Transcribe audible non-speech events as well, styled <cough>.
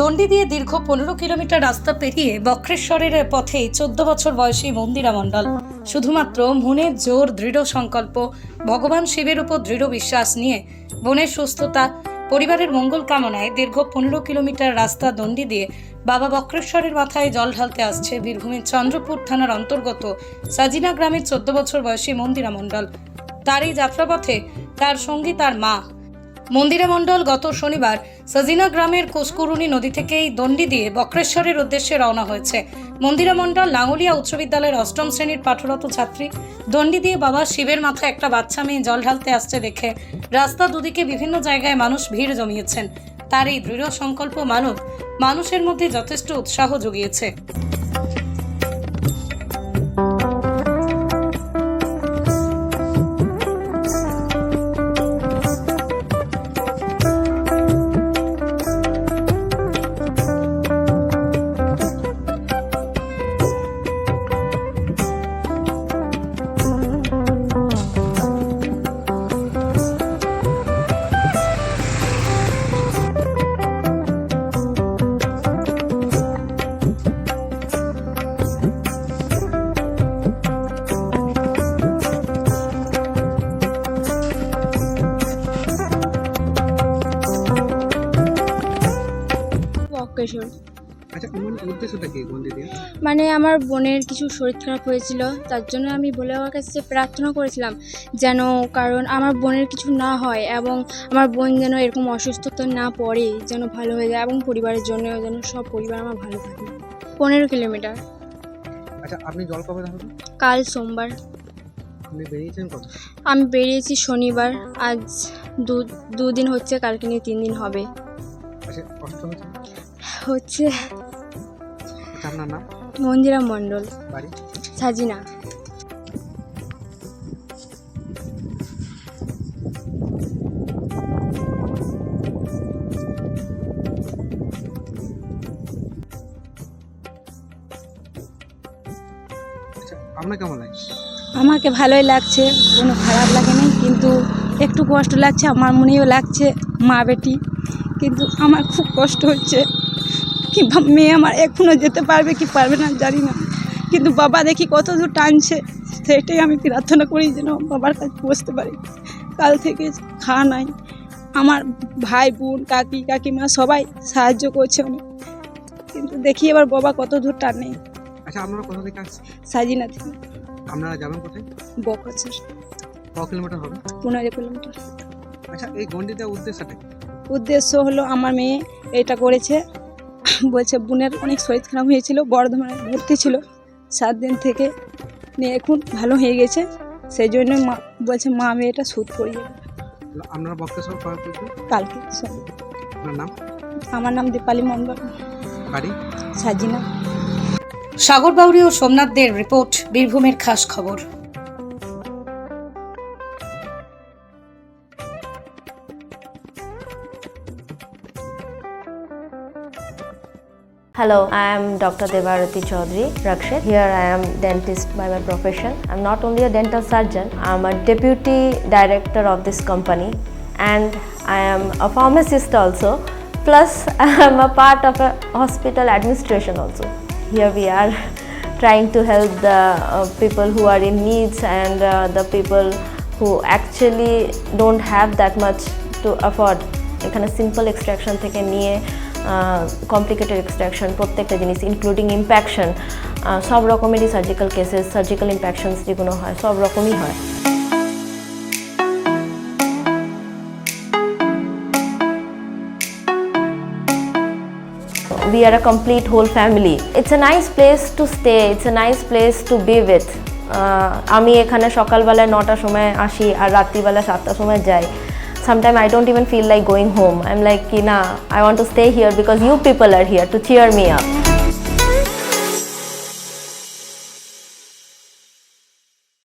দণ্ডি দিয়ে দীর্ঘ পনেরো কিলোমিটার রাস্তা পেরিয়ে বক্রেশ্বরের পথেই চোদ্দ বছর বয়সী মন্দিরা মণ্ডল। শুধুমাত্র মনের জোর দৃঢ় সংকল্প, ভগবান শিবের উপর দৃঢ় বিশ্বাস নিয়ে বোনের সুস্থতা, পরিবারের মঙ্গল কামনায় দীর্ঘ পনেরো কিলোমিটার রাস্তা দণ্ডি দিয়ে বাবা বক্রেশ্বরের মাথায় জল ঢালতে আসছে বীরভূমের চন্দ্রপুর থানার অন্তর্গত সাজিনা গ্রামের চোদ্দ বছর বয়সী মন্দিরা মণ্ডল। তার এই যাত্রাপথে তার সঙ্গী তার মা। মন্দিরা মণ্ডল গত শনিবার সাজিনা গ্রামের কুসকুরুনি নদী থেকেই দণ্ডি দিয়ে বক্রেশ্বরের উদ্দেশ্যে রওনা হয়েছে। মন্দিরা মণ্ডল লাঙ্গুলিয়া উচ্চ বিদ্যালয়ের অষ্টম শ্রেণির পাঠরত ছাত্রী। দণ্ডি দিয়ে বাবা শিবের মাথায় একটা বাচ্চা মেয়ে জল ঢালতে আসছে দেখে রাস্তা দুদিকে বিভিন্ন জায়গায় মানুষ ভিড় জমিয়েছেন। তার এই দৃঢ় সংকল্প মানব, মানুষের মধ্যে যথেষ্ট উৎসাহ জুগিয়েছে। বক্রেশ্বর আচ্ছা আমার উদ্দেশ্যটা কি মানে আমার বোনের কিছু শরীর খারাপ হয়েছিল তার জন্য আমি বলে আমার কাছে প্রার্থনা করেছিলাম যেন কারণ আমার বোনের কিছু না হয় এবং আমার বোন যেন এরকম অসুস্থতা না পড়ে যেন ভালো হয়ে যায় এবং পরিবারের জন্য যেন সব পরিবার আমার ভালো থাকে। পনেরো কিলোমিটার। আচ্ছা আপনি জল কবে কাল সোমবার। আপনি বেরিয়েছেন কত আমি বেরিয়েছি শনিবার আজ দু দুদিন হচ্ছে কালকে নিয়ে তিন দিন হবে। আচ্ছা হচ্ছে আপনার নাম? মন্দিরা মণ্ডল। বাড়ি? সাজিনা। আচ্ছা আপনার কেমন লাগে আমাকে ভালোই লাগছে কোনো খারাপ লাগেনি কিন্তু একটু কষ্ট লাগছে আমার মনেও লাগছে মা বেটি কিন্তু আমার খুব কষ্ট হচ্ছে। কি মেয়ে আমার এখনও যেতে পারবে কি পারবে না জানি না। কিন্তু বাবা দেখি কত দূর টানছে সেটাই আমি প্রার্থনা করি যেন বাবার কাছে বসতে পারি। কাল থেকে খাওয়া নাই। আমার ভাই বোন কাকি কাকিমা সবাই সাহায্য করছে অনেক। কিন্তু দেখি এবার বাবা কত দূর টানে। আচ্ছা আপনারা কোথা থেকে আসছেন? সাজিনা থেকে। আপনারা যাবেন কোথায়? ক কিলোমিটার হবে? পনেরো কিলোমিটার। আচ্ছা এই গন্ডি দেওয়ার উদ্দেশ্যটা উদ্দেশ্য হলো আমার মেয়ে এটা করেছে। বলছে বোনের অনেক শরীর খারাপ হয়েছিল বর্ধমানে ভর্তি ছিল। সাত দিন থেকে নিয়ে এখন ভালো হয়ে গেছে। সেই জন্য মা বলছে মা আমি এটা শ্যুট করি। আপনারা কবে কালকে আপনার নাম? আমার নাম দীপালি মণ্ডল। বাড়ি? সাজিনা। সাগর বাউরি ও সোমনাথদের রিপোর্ট বীরভূমের খাস খবর। Hello, I am Dr. Devarati Chaudhary Rakshit. Here I am dentist by my profession. I'm not only a dental surgeon, I'm a deputy director of this company and I am a pharmacist also. Plus <laughs> I am a part of a hospital administration also. Here we are <laughs> trying to help the uh, people who are in needs and uh, the people who actually don't have that much to afford. এখানে simple extraction থেকে নিয়ে complicated extraction প্রত্যেকটা জিনিস including ইম্প্যাকশন সব রকমেরই surgical cases surgical ইম্প্যাকশনস যেগুলো হয় সব রকমই হয় we are a complete whole family. It's a nice place to stay, it's a nice place to be with. আমি এখানে সকালবেলায় নটার সময় আসি আর রাত্রিবেলা সাতটার সময় যাই sometimes I don't even feel like going home. I'm like, nah, I want to stay here because you people are here to cheer me up.